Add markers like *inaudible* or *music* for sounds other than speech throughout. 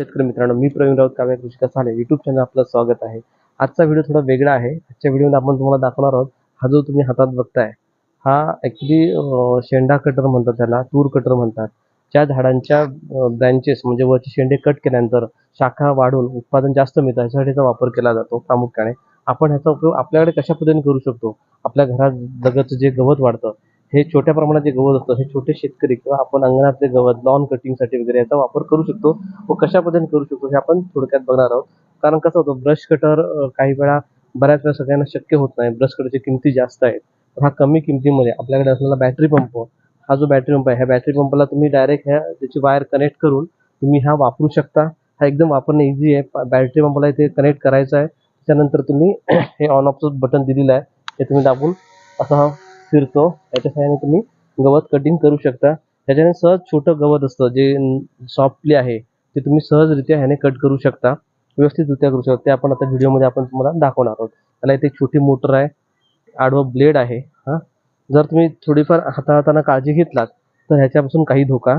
शेतकरी मित्रांनो मी प्रवीण राऊत काव्य कृषी कसाले युट्यूब चॅनल आपलं स्वागत आहे. आजचा व्हिडिओ थोडा वेगळा आहे. आजच्या व्हिडिओमध्ये आपण तुम्हाला दाखवणार आहोत हा जो तुम्ही हातात बघताय हा ॲक्च्युली शेंडा कटर म्हणतात त्याला तूर कटर म्हणतात. ज्या झाडांच्या ब्रँचेस म्हणजे वरचे शेंडे कट केल्यानंतर शाखा वाढून उत्पादन जास्त मिळतं ह्यासाठी वापर केला जातो प्रामुख्याने. आपण ह्याचा उपयोग आपल्याकडे कशा पद्धतीने करू शकतो? आपल्या घरात जगतचं जे गवत वाढतं हे छोट्या प्रमाणात जे गवत असतं हे छोटे शेतकरी किंवा आपण अंगणातले गवत लॉन कटिंगसाठी वगैरे याचा वापर करू शकतो व कशा पद्धतीने करू शकतो हे आपण थोडक्यात बघणार आहोत. कारण कसं होतं ब्रश कटर काही वेळा बऱ्याच वेळा सगळ्यांना शक्य होत नाही. ब्रश कटरची किमती जास्त आहेत. हा कमी किमतीमध्ये आपल्याकडे असलेला बॅटरी पंप हो, हा जो बॅटरी पंप आहे ह्या बॅटरी पंपला तुम्ही डायरेक्ट ह्या त्याची वायर कनेक्ट करून तुम्ही हा वापरू शकता. हा एकदम वापरणे इझी आहे. बॅटरी पंपला इथे कनेक्ट करायचा आहे. त्याच्यानंतर तुम्ही *clears throat* हे ऑन ऑफचं बटन दिलेलं आहे. हे तुम्ही दाबून असा हा फिरतो याच्या सहाय्याने तुम्ही गवत कटिंग करू शकता. त्याच्याने सहज छोटं गवत असतं जे सॉफ्टली आहे ते तुम्ही सहजरित्या ह्याने कट करू शकता व्यवस्थितरित्या करू शकता. ते आपण आता व्हिडिओमध्ये आपण तुम्हाला दाखवणार आहोत. त्याला इथे एक छोटी मोटर आहे आडवं ब्लेड आहे हां. जर तुम्ही थोडीफार हाताळताना काळजी घेतलात तर ह्याच्यापासून काही धोका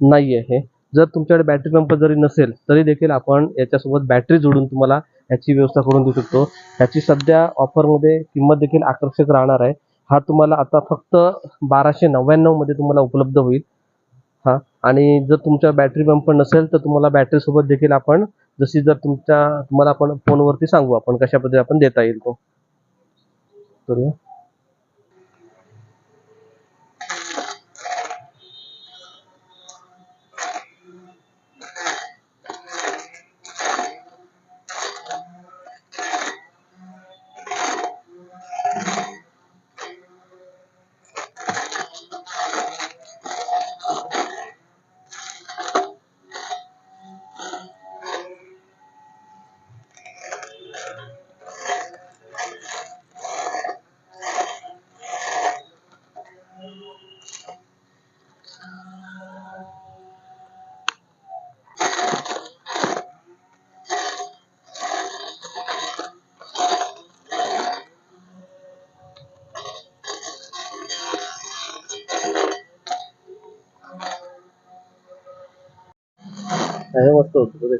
नाही आहे जर तुमच्याकडे बॅटरी पंप जरी नसेल तरी देखील आपण याच्यासोबत बॅटरी जोडून तुम्हाला ह्याची व्यवस्था करून देऊ शकतो. ह्याची सध्या ऑफरमध्ये किंमत देखील आकर्षक राहणार आहे. हा तुम्हाला आता फक्त बाराशे नव्याण्णवमध्ये तुम्हाला उपलब्ध होईल. हां आणि जर तुमच्या बॅटरी पंप नसेल तर तुम्हाला बॅटरीसोबत देखील आपण जशी जर तुमच्या तुम्हाला आपण फोनवरती सांगू आपण कशा पद्धतीने आपण देता येईल तो. करूया. हे मस्त होतं बघ.